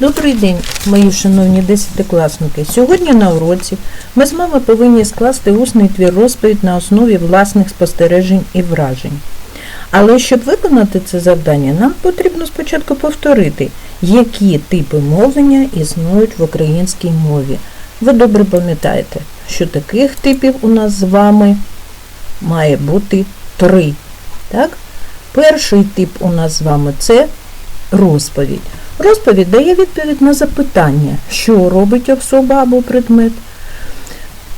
Добрий день, мої шановні десятикласники. Сьогодні на уроці ми з вами повинні скласти усний твір розповідь на основі власних спостережень і вражень. Але щоб виконати це завдання, нам потрібно спочатку повторити, які типи мовлення існують в українській мові. Ви добре пам'ятаєте, що таких типів у нас з вами має бути три. Так? Перший тип у нас з вами це розповідь. Розповідь дає відповідь на запитання, що робить особа або предмет.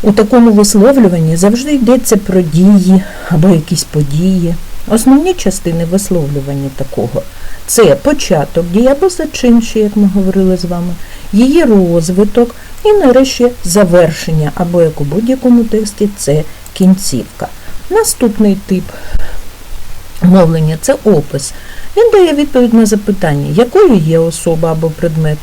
У такому висловлюванні завжди йдеться про дії або якісь події. Основні частини висловлювання такого це початок дії або зачин, ще, як ми говорили з вами, її розвиток і нарешті завершення, або як у будь-якому тексті це кінцівка. Наступний тип мовлення це опис. Він дає відповідь на запитання, якою є особа або предмет.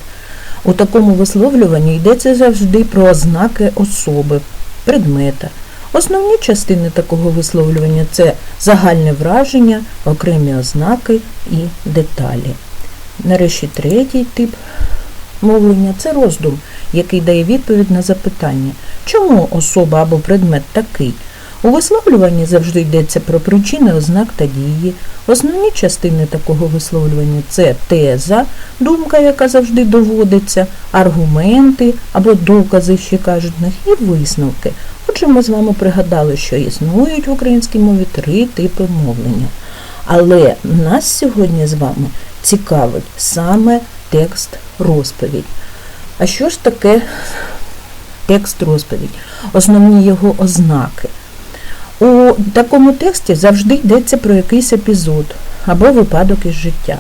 У такому висловлюванні йдеться завжди про ознаки особи, предмета. Основні частини такого висловлювання це загальне враження, окремі ознаки і деталі. Нарешті третій тип мовлення це роздум, який дає відповідь на запитання, чому особа або предмет такий. У висловлюванні завжди йдеться про причини, ознак та дії. Основні частини такого висловлювання це теза, думка, яка завжди доводиться, аргументи або докази, ще кажуть них, і висновки. Отже, ми з вами пригадали, що існують в українській мові три типи мовлення. Але нас сьогодні з вами цікавить саме текст розповідь. А що ж таке текст розповідь? Основні його ознаки. У такому тексті завжди йдеться про якийсь епізод або випадок із життя.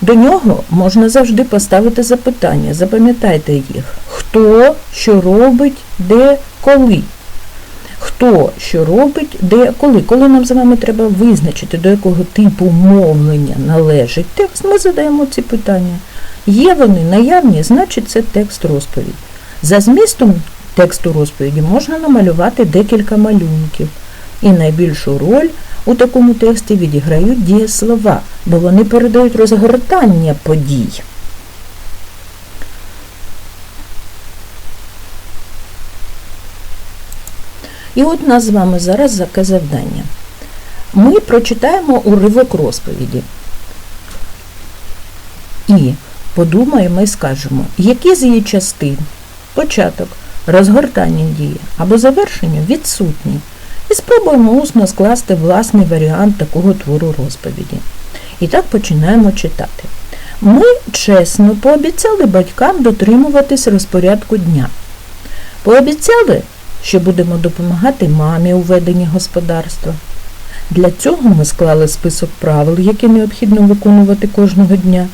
До нього можна завжди поставити запитання, запам'ятайте їх. Хто що робить, де, коли. Хто що робить, де, коли. Коли нам з вами треба визначити, до якого типу мовлення належить текст, ми задаємо ці питання. Є вони наявні, значить це текст розповідь. За змістом тексту розповіді можна намалювати декілька малюнків. І найбільшу роль у такому тексті відіграють дієслова, бо вони передають розгортання подій. І от у нас з вами зараз таке завдання. Ми прочитаємо уривок розповіді. І подумаємо і скажемо, які з її частин початок, розгортання дії або завершення відсутні. І спробуємо усно скласти власний варіант такого твору розповіді. І так починаємо читати. Ми чесно пообіцяли батькам дотримуватись розпорядку дня. Пообіцяли, що будемо допомагати мамі у веденні господарства. Для цього ми склали список правил, які необхідно виконувати кожного дня.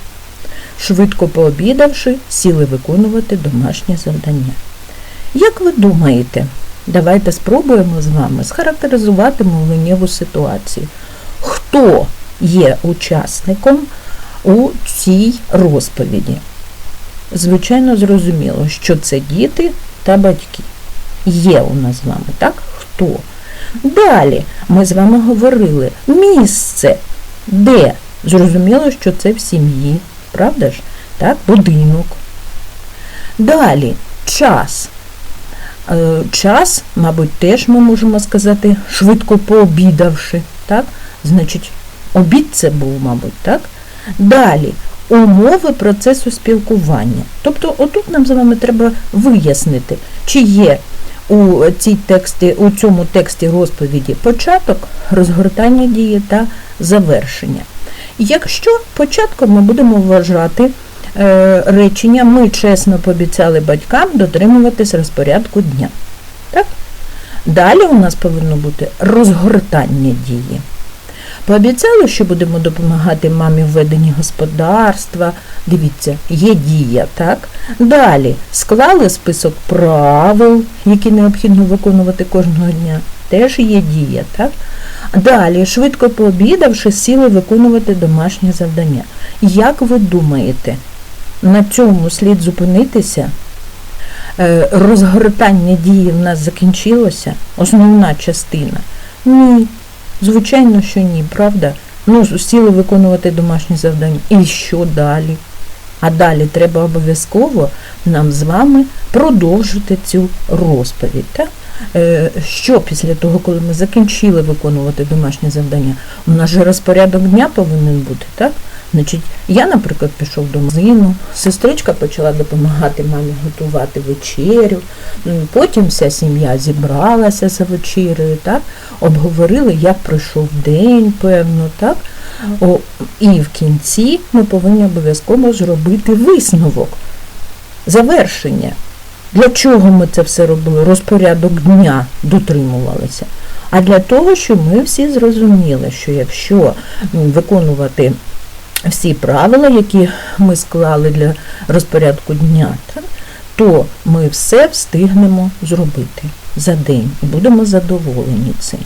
Швидко пообідавши, сіли виконувати домашнє завдання. Як ви думаєте, давайте спробуємо з вами схарактеризувати мовленнєву ситуацію. Хто є учасником у цій розповіді? Звичайно, зрозуміло, що це діти та батьки. Є у нас з вами, так? Хто? Далі ми з вами говорили місце, де? Зрозуміло, що це в сім'ї, правда ж? Так, будинок. Далі час. Е, Час, мабуть, теж ми можемо сказати, швидко пообідавши. Так? Значить, обід це був, мабуть, так? Далі умови процесу спілкування. Тобто, отут нам з вами треба вияснити, чи є у цій тексті, у цьому тексті розповіді початок, розгортання дії та завершення. Якщо початком ми будемо вважати речення ми чесно пообіцяли батькам дотримуватись розпорядку дня. Так? Далі у нас повинно бути розгортання дії. Пообіцяли, що будемо допомагати мамі в веденні господарства. Дивіться, є дія, так? Далі склали список правил, які необхідно виконувати кожного дня. Теж є дія, так? Далі, швидко пообідавши, сіли виконувати домашнє завдання. Як ви думаєте, на цьому слід зупинитися? Е, Розгортання дії в нас закінчилося, основна частина? Ні. Звичайно, що ні, правда? Ну, сіли виконувати домашні завдання. І що далі? А далі треба обов'язково нам з вами продовжити цю розповідь. Так? Е, Що після того, коли ми закінчили виконувати домашнє завдання? У нас же розпорядок дня повинен бути, так? Значить, я, наприклад, пішов до магазину, сестричка почала допомагати мамі готувати вечерю. Потім вся сім'я зібралася за вечерею, так? обговорили, як пройшов день, певно, так? О, і в кінці ми повинні обов'язково зробити висновок, завершення. Для чого ми це все робили? Розпорядок дня дотримувалися. А для того, щоб ми всі зрозуміли, що якщо виконувати всі правила, які ми склали для розпорядку дня, то ми все встигнемо зробити за день і будемо задоволені цим.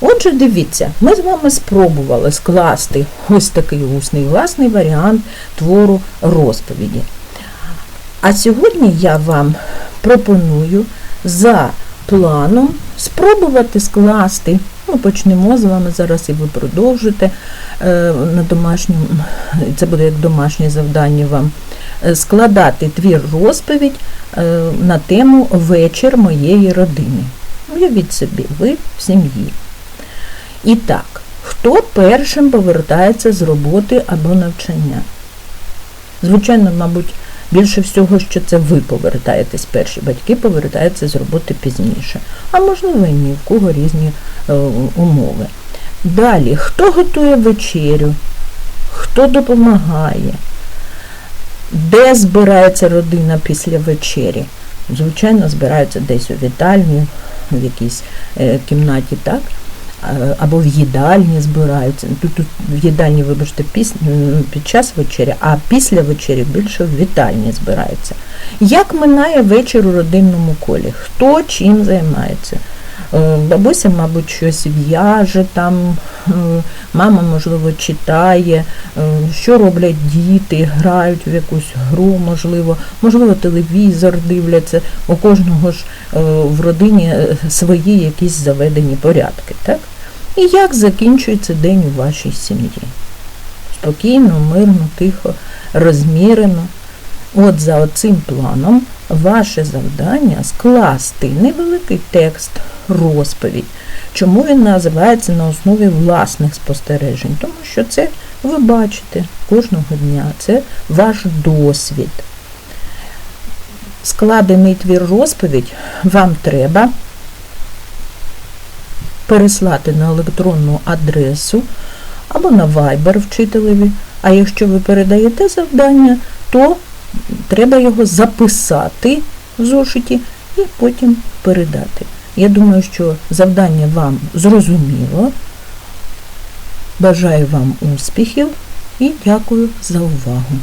Отже, дивіться, ми з вами спробували скласти ось такий усний власний варіант твору розповіді. А сьогодні я вам пропоную за планом спробувати скласти. Ми почнемо з вами зараз і ви продовжите е, на домашньому, це буде як домашнє завдання вам, е, складати твір розповідь е, на тему Вечір моєї родини. Уявіть собі, ви в сім'ї. І так, хто першим повертається з роботи або навчання? Звичайно, мабуть, більше всього, що це ви повертаєтесь перші, батьки повертаються з роботи пізніше. А можливо і ні, в кого різні е, умови. Далі, хто готує вечерю, хто допомагає, де збирається родина після вечері? Звичайно, збираються десь у вітальні, в якійсь е, кімнаті, так? Е, Або в їдальні збираються. Тут, в їдальні, вибачте, піс, під час вечері, а після вечері більше в вітальні збираються. Як минає вечір у родинному колі? Хто чим займається? Е, Бабуся, мабуть, щось в'яже там, е, мама, можливо, читає, е, що роблять діти, грають в якусь гру, можливо, можливо, телевізор дивляться. У кожного ж е, в родині е, свої якісь заведені порядки. Так? І як закінчується день у вашій сім'ї? Спокійно, мирно, тихо, розмірено. От за оцим планом ваше завдання скласти невеликий текст, розповідь. Чому він називається на основі власних спостережень? Тому що це ви бачите кожного дня, це ваш досвід. Складений твір розповідь вам треба переслати на електронну адресу або на Viber вчителеві. А якщо ви передаєте завдання, то треба його записати в зошиті і потім передати. Я думаю, що завдання вам зрозуміло. Бажаю вам успіхів і дякую за увагу.